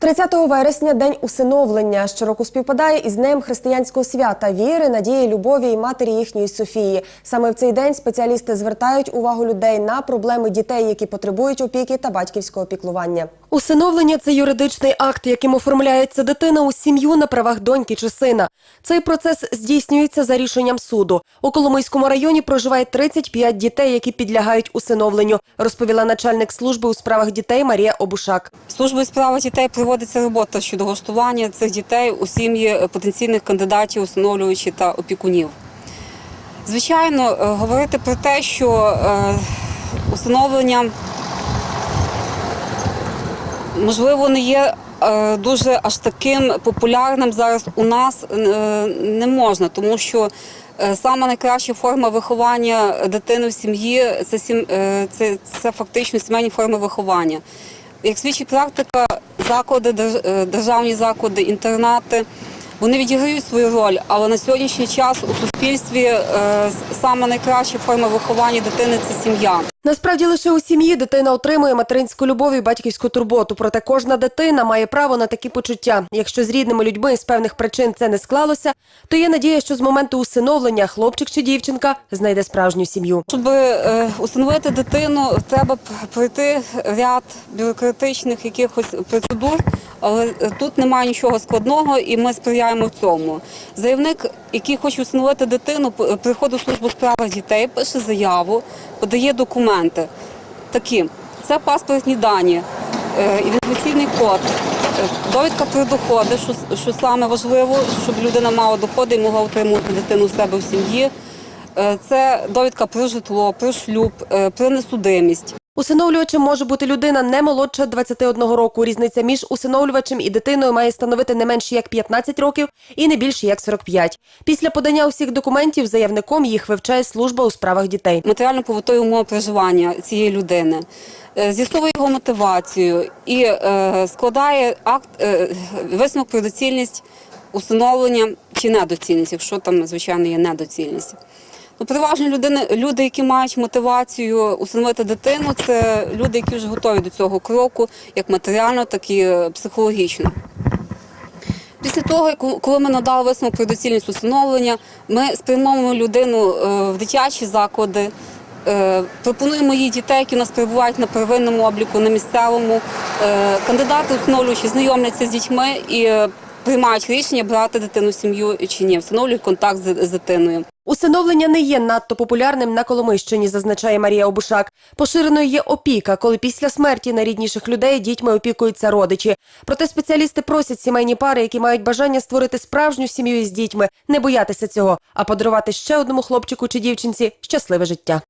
30 вересня день усиновлення. Щороку співпадає із днем християнського свята віри, надії, любові і матері їхньої Софії. Саме в цей день спеціалісти звертають увагу людей на проблеми дітей, які потребують опіки та батьківського піклування. Усиновлення це юридичний акт, яким оформляється дитина у сім'ю на правах доньки чи сина. Цей процес здійснюється за рішенням суду. У Коломийському районі проживає 35 дітей, які підлягають усиновленню, розповіла начальник служби у справах дітей Марія Обушак. Службою справи дітей проводиться робота щодо влаштування цих дітей у сім'ї потенційних кандидатів, усиновлювачів та опікунів. Звичайно, е, говорити про те, що е, усиновлення можливо не є е, дуже аж таким популярним зараз у нас е, не можна, тому що е, саме найкраща форма виховання дитини в сім'ї це, сім- це, це фактично сімейні форми виховання. Як свідчить практика, заклади, держ- державні заклади, інтернати, вони відіграють свою роль, але на сьогоднішній час у суспільстві е, саме найкраща форма виховання дитини це сім'я. Насправді лише у сім'ї дитина отримує материнську любов і батьківську турботу. Проте кожна дитина має право на такі почуття. Якщо з рідними людьми з певних причин це не склалося, то є надія, що з моменту усиновлення хлопчик чи дівчинка знайде справжню сім'ю. Щоб е, усиновити дитину, треба пройти ряд бюрократичних якихось процедур, але е, тут немає нічого складного, і ми сприяємо цьому. Заявник, який хоче усиновити дитину, приходить у службу справи дітей, пише заяву, подає документи. Такі це паспортні дані, е, ідентифікаційний код. е, Довідка про доходи, що, що саме важливо, щоб людина мала доходи і могла утримувати дитину у себе в сім'ї. Це довідка про житло, про шлюб, про несудимість. Усиновлювачем може бути людина не молодша 21 року. Різниця між усиновлювачем і дитиною має становити не менше як 15 років і не більше як 45. Після подання усіх документів заявником їх вивчає служба у справах дітей. Матеріально-побутові умови проживання цієї людини, е, з'ясовує його мотивацію і е, складає акт е, висновок про доцільність усиновлення чи недоцільність, якщо там звичайно є недоцільність. Ну, переважно людини, люди, які мають мотивацію усиновити дитину, це люди, які вже готові до цього кроку, як матеріально, так і е, психологічно. Після того, коли ми надали висновок про доцільність усиновлення, ми спрямовуємо людину е, в дитячі заклади, е, пропонуємо їй дітей, які у нас перебувають на первинному обліку, на місцевому. Кандидати усиновлювачі знайомляться з дітьми і приймають рішення брати дитину в сім'ю чи ні, встановлюють контакт з дитиною. Усиновлення не є надто популярним на Коломийщині, зазначає Марія Обушак. Поширеною є опіка, коли після смерті найрідніших людей дітьми опікуються родичі. Проте спеціалісти просять сімейні пари, які мають бажання створити справжню сім'ю із дітьми, не боятися цього, а подарувати ще одному хлопчику чи дівчинці щасливе життя.